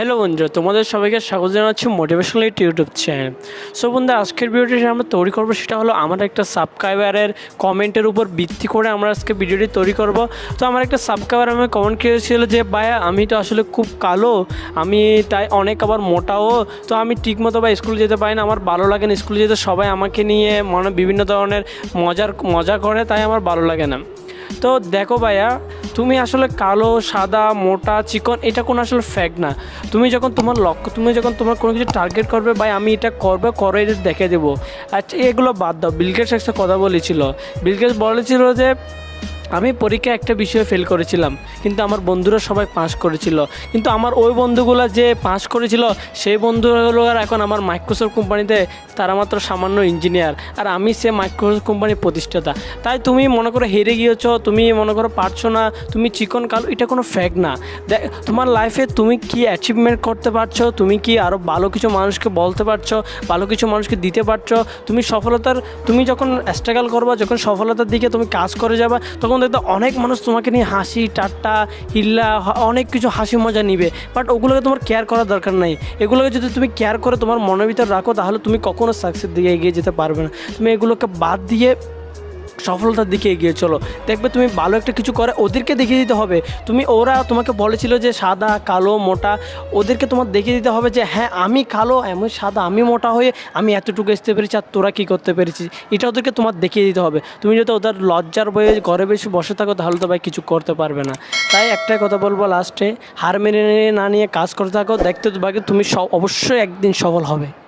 Hello বন্ধুরা, তোমাদের সবাইকে স্বাগত জানাচ্ছি মোটিভেশনাল ইউটিউব চ্যানেল সো বন্ধু আজকের ভিডিওটি আমরা তৈরি করব, সেটা হলো আমার একটা সাবস্ক্রাইবারের কমেন্টের উপর ভিত্তি করে আমরা আজকে ভিডিওটি তৈরি করব। তো আমার একটা সাবস্ক্রাইবার আমাকে কমেন্ট করেছিল যে, ভাইয়া, আমি তো আসলে খুব কালো, আমি তাই অনেক আবার মোটাও, তো আমি ঠিকমতো বা স্কুলে যেতে পারি না, আমার ভালো লাগে না স্কুলে যেতে, সবাই আমাকে নিয়ে মানে বিভিন্ন ধরনের মজার, মজা করে, তাই আমার ভালো লাগে না। তো দেখো ভাইয়া, তুমি আসলে কালো, সাদা, মোটা, চিকন, এটা কোনো আসলে ফ্যাক্ট না। তুমি যখন তোমার লক্ষ্য তুমি যখন তোমার কোনো কিছু টার্গেট করবে, ভাই, আমি এটা করবে, করে এটা দেখে দেবো। আচ্ছা এগুলো বাদ দাও বিলগেটস একটা কথা বলেছিল। বিলগেটস বলেছিল যে আমি পরীক্ষা একটা বিষয়ে ফেল করেছিলাম, কিন্তু আমার বন্ধুরা সবাই পাস করেছিল। কিন্তু আমার ওই বন্ধুগুলো যে পাস করেছিল, সেই বন্ধুগুলো আর এখন আমার মাইক্রোসফট কোম্পানিতে তারা মাত্র সামান্য ইঞ্জিনিয়ার আর আমি সে মাইক্রোসফট কোম্পানির প্রতিষ্ঠাতা। তাই তুমি মনে করো হেরে গিয়েছো, তুমি মনে করো পারছ না, তুমি চিকন কালো, এটা কোনো ফ্যাক্ট না। দেখ, তোমার লাইফে তুমি কি অ্যাচিভমেন্ট করতে পারছ, তুমি কি আরও ভালো কিছু মানুষকে বলতে পারছ, ভালো কিছু মানুষকে দিতে পারছ, তুমি সফলতার, তুমি যখন স্ট্রাগল করবা, যখন সফলতার দিকে তুমি কাজ করে যাবা, তখন দেখতে অনেক মানুষ তোমাকে নিয়ে হাসি টাট্টা হিল্লা অনেক কিছু হাসি মজা নিবে। বাট ওগুলোকে তোমার কেয়ার করার দরকার নাই। এগুলোকে যদি তুমি কেয়ার করে তোমার মনের ভিতর রাখো, তাহলে তুমি কখনো সাকসেস দিকে এগিয়ে যেতে পারবে না। তুমি এগুলোকে বাদ দিয়ে সফলতার দিকে এগিয়ে চলো। দেখবে তুমি ভালো একটা কিছু করে, ওদেরকে দেখিয়ে দিতে হবে। তুমি, ওরা তোমাকে বলেছিল যে সাদা, কালো, মোটা, ওদেরকে তোমার দেখিয়ে দিতে হবে যে হ্যাঁ আমি কালো এমন সাদা, আমি মোটা হয়ে আমি এতটুকু আসতে পেরেছি আর তোরা কী করতে পেরেছিস? এটা ওদেরকে তোমার দেখিয়ে দিতে হবে। তুমি যদি ওদের লজ্জার বয়ে, ঘরে বেশি বসে থাকো, তাহলে তো ভাই কিছু করতে পারবে না। তাই একটাই কথা বলব লাস্টে হার মেনে না নিয়ে কাজ করতে থাকো। দেখতে বাকি তুমি স- অবশ্যই একদিন সফল হবে।